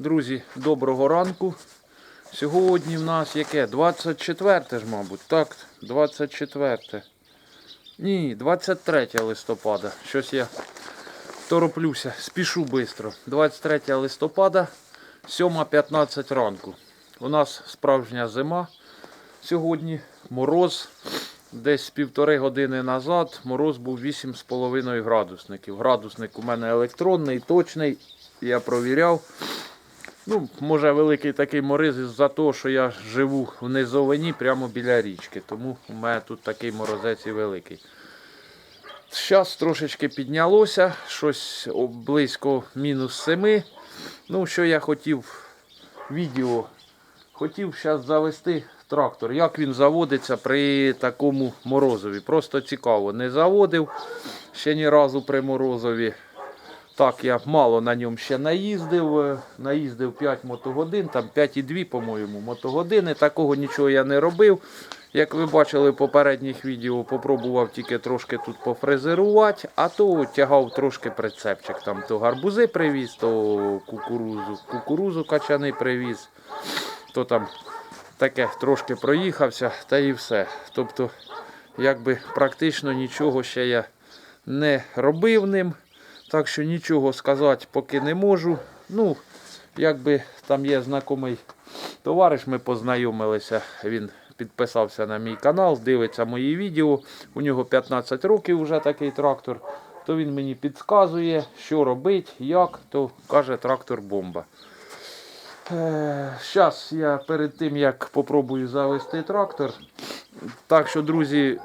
Друзі, доброго ранку. Сьогодні в нас яке? 24 ж, мабуть. Так, 24. Ні, 23 листопада. Щось я тороплюся, спішу швидко. 23 листопада, 7.15 ранку. У нас справжня зима. Сьогодні мороз. Десь півтори години назад мороз був 8,5 градусників. Градусник у мене електронний, точний. Я провіряв. Ну, може великий такий мороз із-за того, що я живу в низовині прямо біля річки. Тому у мене тут такий морозець і великий. Зараз трошечки піднялося, щось близько мінус 7. Ну, що я хотів відео. Хотів зараз завести трактор. Як він заводиться при такому морозові. Просто цікаво. Не заводив ще ні разу при морозові. Так, я мало на ньому ще наїздив. е, Наїздив 5 мотогодин, там 5,2, по-моєму, мотогодини. Такого нічого я не робив. Як ви бачили в попередніх відео, попробував тільки трошки тут пофрезерувати, а то тягав трошки прицепчик. Там то гарбузи привіз, то кукурузу, кукурузу качани привіз, то там таке трошки проїхався, та і все. Тобто, якби практично нічого ще я не робив ним. Так що нічого сказати поки не можу. Ну, якби там є знайомий товариш, ми познайомилися. Він підписався на мій канал, дивиться мої відео. У нього 15 років вже такий трактор. То він мені підказує, що робити, як, то каже трактор бомба. Зараз я перед тим як попробую завести трактор. Так що, друзі,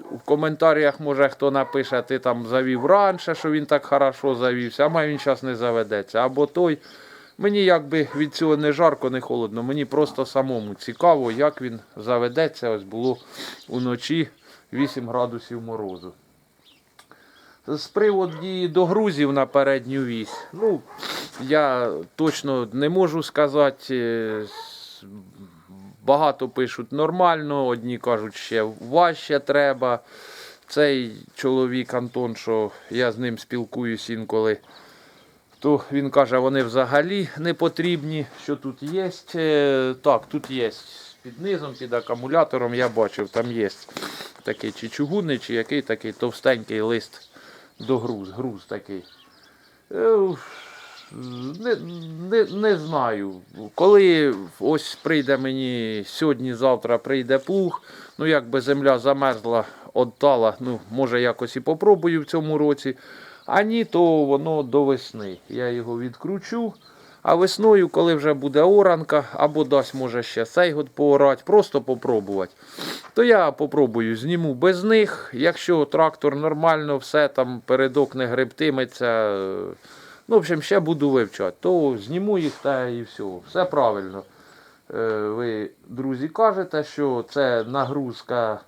в коментарях може хто напише, ти там завів раніше, що він так хорошо завівся, а він зараз не заведеться. Або той. Мені якби від цього не жарко, не холодно. Мені просто самому цікаво, як він заведеться. Ось було уночі 8 градусів морозу. З приводу до грузів на передню вісь. Ну, я точно не можу сказати. Е, Багато пишуть нормально, одні кажуть, ще важче треба. Цей чоловік Антон, що я з ним спілкуюсь інколи, то він каже, вони взагалі не потрібні. Що тут є? Е, Так, тут є. Під низом, під акумулятором я бачив, там є такий чи чугунний, чи який такий товстенький лист до груз, груз такий. Не, не, не знаю. Коли ось прийде мені сьогодні-завтра прийде плуг, ну якби земля замерзла, оттала, ну може якось і попробую в цьому році. А ні, то воно до весни. Я його відкручу. А весною, коли вже буде оранка, або дасть може ще цей год поорати, просто попробувати. То я попробую, зніму без них. Якщо трактор нормально, все там передок не гребтиметься. Ну, в общем, ще буду вивчати. То зніму їх та і все. Все правильно. Е, Ви, друзі, кажете, що це нагрузка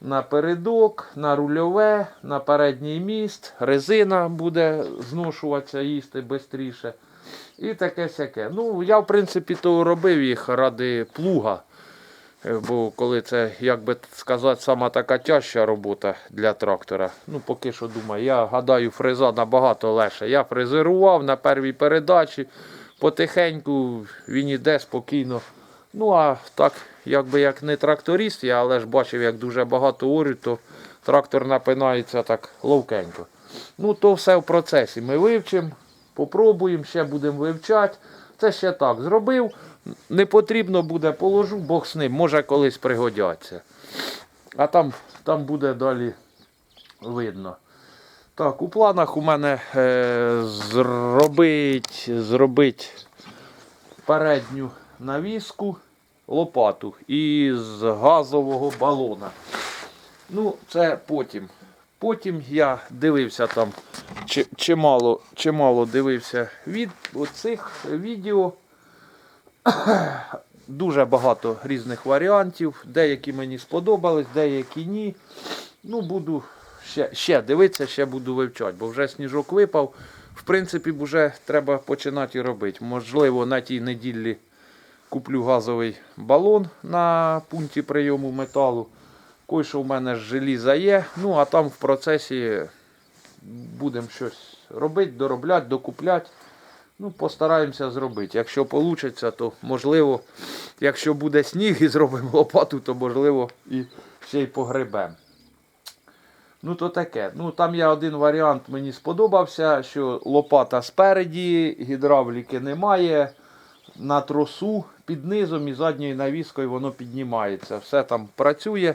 на передок, на рульове, на передній міст, резина буде зношуватися, їсти швидше. І таке сяке. Ну, я, в принципі, то робив їх ради плуга. Е, Бо коли це, як би сказати, сама така тяжча робота для трактора. Ну, поки що думаю, я гадаю, фреза набагато легше. Я фрезерував на первій передачі, потихеньку він іде спокійно. Ну, а так, якби як не тракторист, я але ж бачив, як дуже багато орю, то трактор напинається так ловкенько. Ну, то все в процесі. Ми вивчимо, попробуємо, ще будемо вивчати. Це ще так зробив. Не потрібно буде, положу, Бог з ним, може колись пригодяться. А там, там буде далі видно. Так, у планах у мене е, зробить, зробить передню навіску, лопату із газового балона. Ну, це потім. Потім я дивився там чимало, чимало дивився від оцих відео. Дуже багато різних варіантів. Деякі мені сподобались, деякі ні. Ну, буду ще, ще дивитися, ще буду вивчати, бо вже сніжок випав. В принципі, вже треба починати робити. Можливо, на тій неділі куплю газовий балон на пункті прийому металу. Кой, що в мене ж желіза є. Ну, а там в процесі будемо щось робити, доробляти, докупляти. Ну, постараємося зробити. Якщо вийде, то можливо, якщо буде сніг і зробимо лопату, то можливо і ще й погребемо. Ну, то таке. Ну, там є один варіант, мені сподобався, що лопата спереді, гідравліки немає. На тросу під низом і задньою навіскою воно піднімається. Все там працює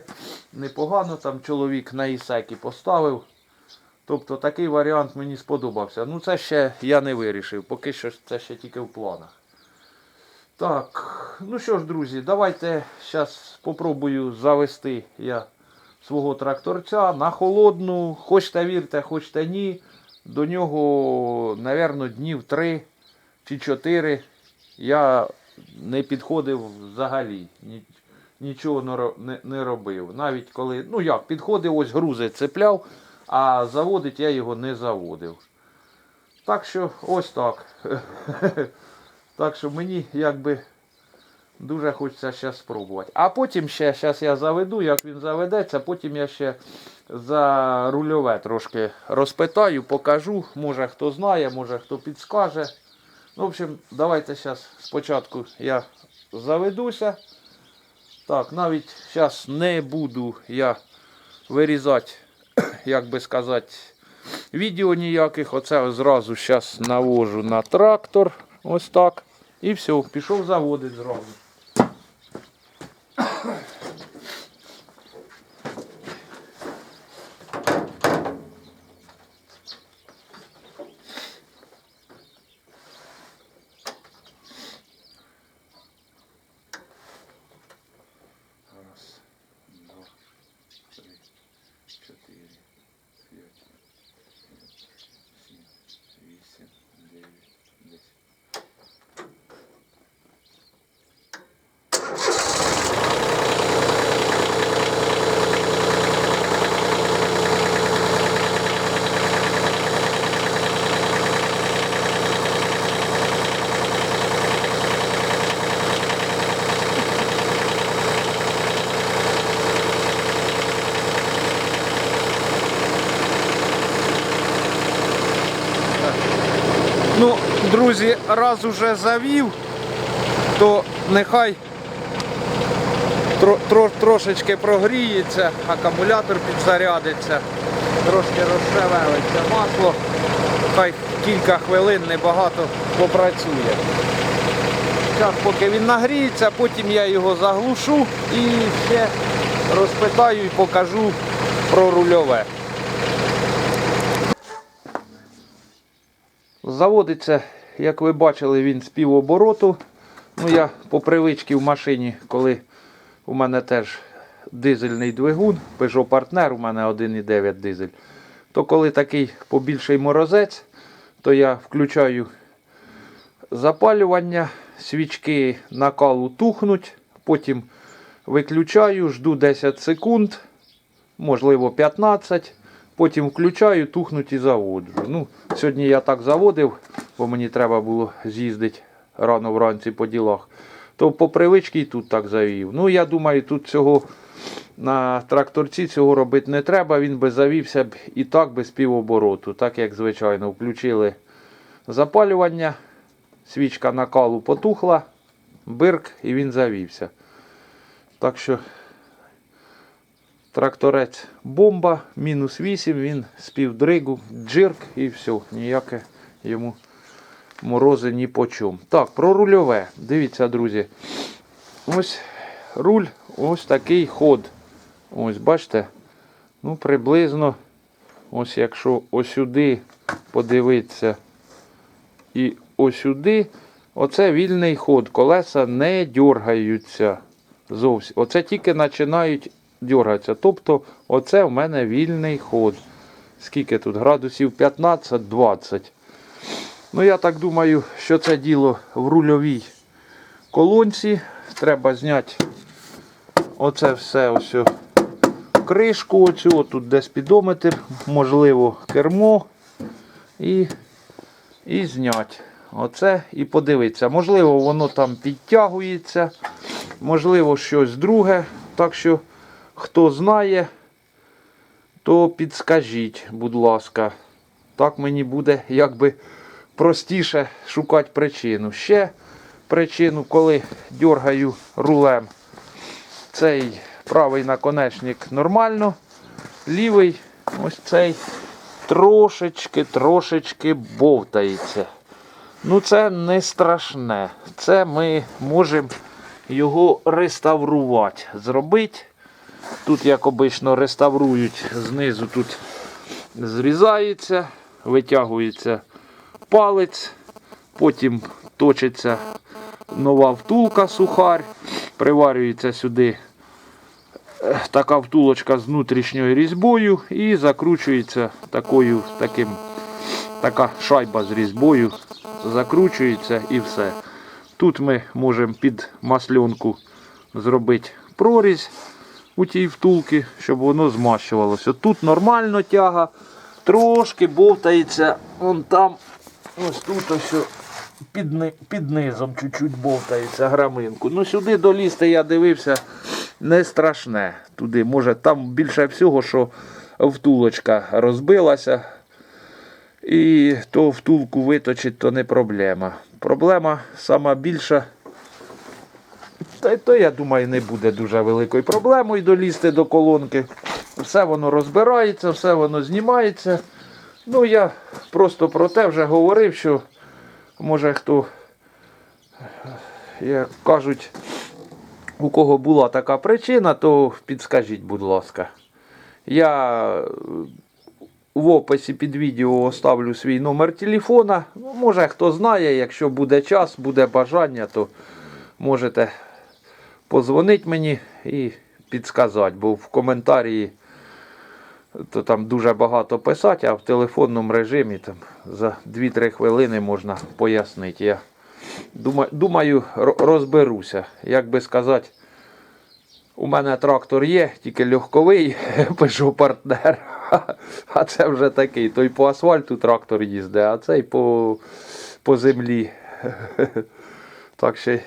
непогано. Там чоловік на ісекі поставив. Тобто такий варіант мені сподобався. Ну, це ще я не вирішив, поки що це ще тільки в планах. Так, ну що ж, друзі, давайте зараз спробую завести я свого тракторця на холодну. Хочете вірте, хочете ні. До нього, напевно, днів 3 чи 4 я не підходив взагалі. Нічого не робив. Навіть коли, ну як, підходив, ось грузи цепляв, а заводить я його не заводив. Так що ось так. так що мені якби дуже хочеться ще спробувати. А потім ще, зараз я заведу, як він заведеться, потім я ще за рульове трошки розпитаю, покажу. Може хто знає, може хто підскаже. Ну, в общем, давайте зараз спочатку я заведуся. Так, навіть зараз не буду я вирізати, як би сказати, відео ніяких. Оце зразу зараз навожу на трактор. Ось так. І все, пішов заводить зразу. Yes. Ну, друзі, раз уже завів, то нехай тро, тро, трошечки прогріється, акумулятор підзарядиться, трошки розшевелиться масло, хай кілька хвилин небагато попрацює. Зараз поки він нагріється, потім я його заглушу і ще розпитаю і покажу про рульове. Заводиться, як ви бачили, він з півобороту. Ну, я по привичці в машині, коли у мене теж дизельний двигун, Peugeot Partner, у мене 1,9 дизель, то коли такий побільший морозець, то я включаю запалювання, свічки накалу тухнуть, потім виключаю, жду 10 секунд, можливо 15. Потім включаю, тухнуть і заводжу. Ну, сьогодні я так заводив, бо мені треба було з'їздити рано вранці по ділах. То по привичці і тут так завів. Ну, я думаю, тут цього на тракторці цього робити не треба. Він би завівся б і так без півобороту. Так як звичайно, включили запалювання, свічка накалу потухла, бирк і він завівся. Так що Тракторець бомба, мінус 8, він з півдригу, джирк і все, ніяке йому морози ні по чому. Так, про рульове. Дивіться, друзі. Ось руль, ось такий ход. Ось, бачите? Ну, приблизно, ось якщо осюди подивитися і осюди, оце вільний ход. Колеса не дергаються зовсім. Оце тільки починають дергатися. Тобто, оце в мене вільний ход. Скільки тут? Градусів 15-20. Ну, я так думаю, що це діло в рульовій колонці. Треба зняти оце все ось кришку, оцю, тут де спідометр, можливо, кермо. І, і зняти. Оце і подивитися. Можливо, воно там підтягується, можливо, щось друге. Так що, хто знає, то підскажіть, будь ласка. Так мені буде якби простіше шукати причину. Ще причину, коли дергаю рулем, цей правий наконечник нормально, лівий ось цей трошечки, трошечки бовтається. Ну, це не страшне. Це ми можемо його реставрувати. Зробити. Тут, як обично, реставрують знизу тут зрізається, витягується палець, потім точиться нова втулка сухарь, приварюється сюди е, така втулочка з внутрішньою різьбою і закручується такою, таким, така шайба з різьбою, закручується і все. Тут ми можемо під масльонку зробити прорізь у тій втулці, щоб воно змащувалося. Тут нормально тяга, трошки бовтається вон там, ось тут ось під, під низом чуть-чуть бовтається граминку. Ну сюди долізти я дивився не страшне. Туди, може, там більше всього, що втулочка розбилася. І то втулку виточить, то не проблема. Проблема сама більша. Та й то, я думаю, не буде дуже великою проблемою долізти до колонки. Все воно розбирається, все воно знімається. Ну, я просто про те вже говорив, що може хто, як кажуть, у кого була така причина, то підскажіть, будь ласка. Я в описі під відео оставлю свій номер телефона. Ну, може хто знає, якщо буде час, буде бажання, то можете позвонити мені і підсказати, бо в коментарі то там дуже багато писати, а в телефонному режимі там за 2-3 хвилини можна пояснити. Я думаю, розберуся. Як би сказати, у мене трактор є, тільки легковий, пишу партнер. А це вже такий. Той по асфальту трактор їздить, а цей по, по землі. Так що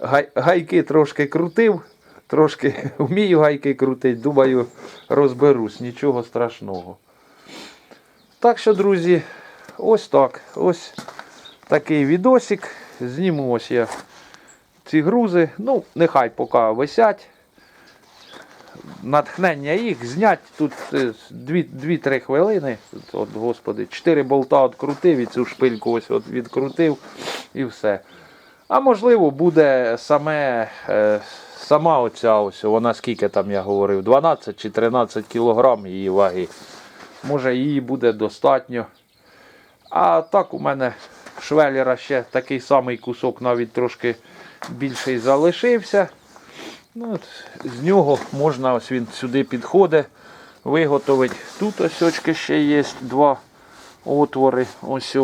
гай, гайки трошки крутив, трошки вмію гайки крутити, думаю, розберусь, нічого страшного. Так що, друзі, ось так. Ось такий відосик. Зніму ось я ці грузи. Ну, нехай поки висять. Натхнення їх знять тут 2-3 хвилини. От, господи, 4 болта відкрутив і цю шпильку ось от відкрутив і все. А можливо, буде саме, е, сама оця ось, вона скільки там я говорив, 12 чи 13 кілограм її ваги. Може її буде достатньо. А так у мене швеллера ще такий самий кусок, навіть трошки більший залишився. Ну, от, з нього можна, ось він сюди підходить, виготовити. Тут ось очки ще є два отвори. Ось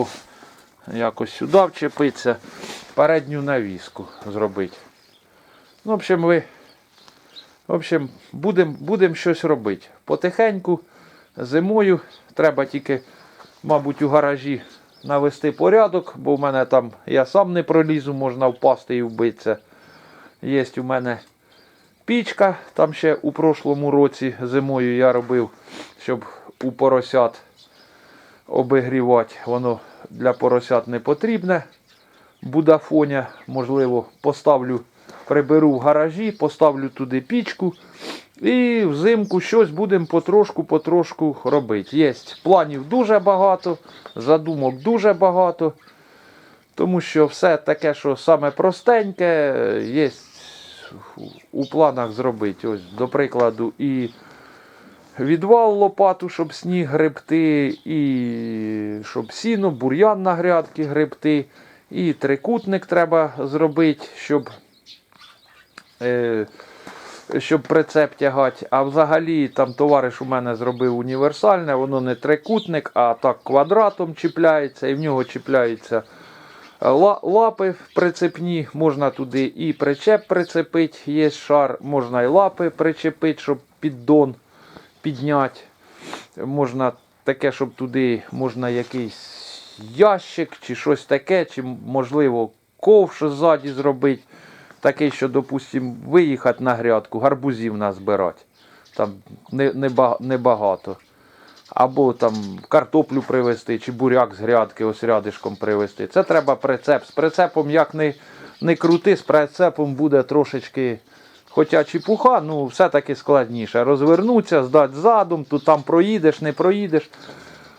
якось сюди вчепиться. Передню навіску зробити. Ну, в общем, ви. В общем, будемо будем щось робити. Потихеньку, зимою треба тільки, мабуть, у гаражі навести порядок, бо в мене там я сам не пролізу, можна впасти і вбитися. Є у мене пічка, там ще у прошлому році зимою я робив, щоб у поросят обігрівати. Воно для поросят не потрібне. Будафоня, можливо, поставлю, приберу в гаражі, поставлю туди пічку. І взимку щось будемо потрошку-потрошку робити. Є планів дуже багато, задумок дуже багато. Тому що все таке, що саме простеньке, є у планах зробити. Ось, до прикладу, і відвал лопату, щоб сніг гребти, і щоб сіно, бур'ян на грядки гребти. І трикутник треба зробити, щоб, е, щоб прицеп тягати. А взагалі там товариш у мене зробив універсальне, воно не трикутник, а так квадратом чіпляється, і в нього чіпляються ла- лапи прицепні. Можна туди і причеп прицепити, є шар, можна і лапи причепити, щоб піддон підняти. Можна таке, щоб туди можна якийсь ящик чи щось таке, чи можливо ковш ззаді зробити. Такий, що, допустимо, виїхати на грядку, гарбузів назбирати. Там не- не небагато. або там картоплю привезти, чи буряк з грядки ось рядишком привезти. Це треба прицеп. З прицепом як не, не крути, з прицепом буде трошечки. Хоча чепуха, ну все-таки складніше. Розвернуться, здати задум, тут там проїдеш, не проїдеш.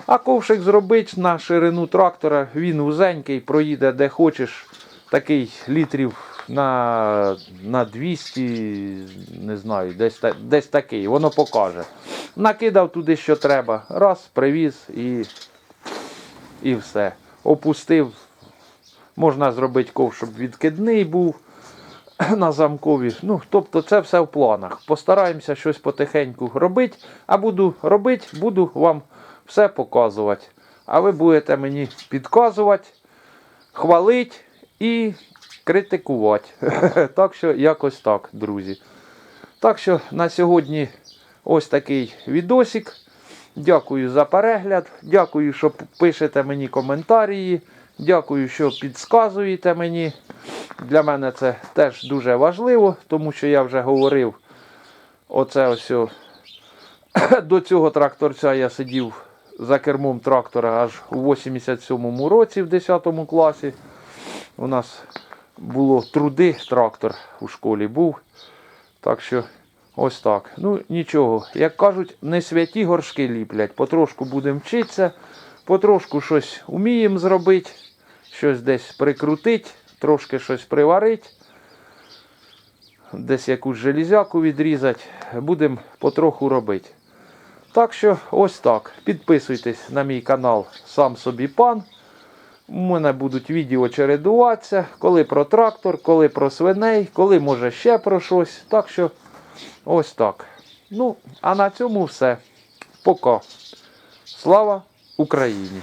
А ковшик зробить на ширину трактора, він вузенький, проїде де хочеш. Такий літрів на, на 200, не знаю, десь, десь такий, воно покаже. Накидав туди, що треба. Раз, привіз і, і все. Опустив. Можна зробити ковш, щоб відкидний був на замкові. Ну, тобто це все в планах. Постараємося щось потихеньку робити. А буду робити, буду вам все показувати. А ви будете мені підказувати, хвалити і критикувати. Так що якось так, друзі. Так що на сьогодні ось такий відосик. Дякую за перегляд. Дякую, що пишете мені коментарі. Дякую, що підказуєте мені. Для мене це теж дуже важливо, тому що я вже говорив, оце ось до цього тракторця я сидів за кермом трактора аж у 87-му році, в 10 класі. У нас було труди, трактор у школі був. Так що ось так. Ну нічого, як кажуть, не святі горшки ліплять. Потрошку будемо вчитися, потрошку щось вміємо зробити, щось десь прикрутити, трошки щось приварити, десь якусь железяку відрізати. Будемо потроху робити. Так що ось так. Підписуйтесь на мій канал Сам собі пан. У мене будуть відео чередуватися, коли про трактор, коли про свиней, коли може ще про щось. Так що ось так. Ну, а на цьому все. Пока. Слава Україні!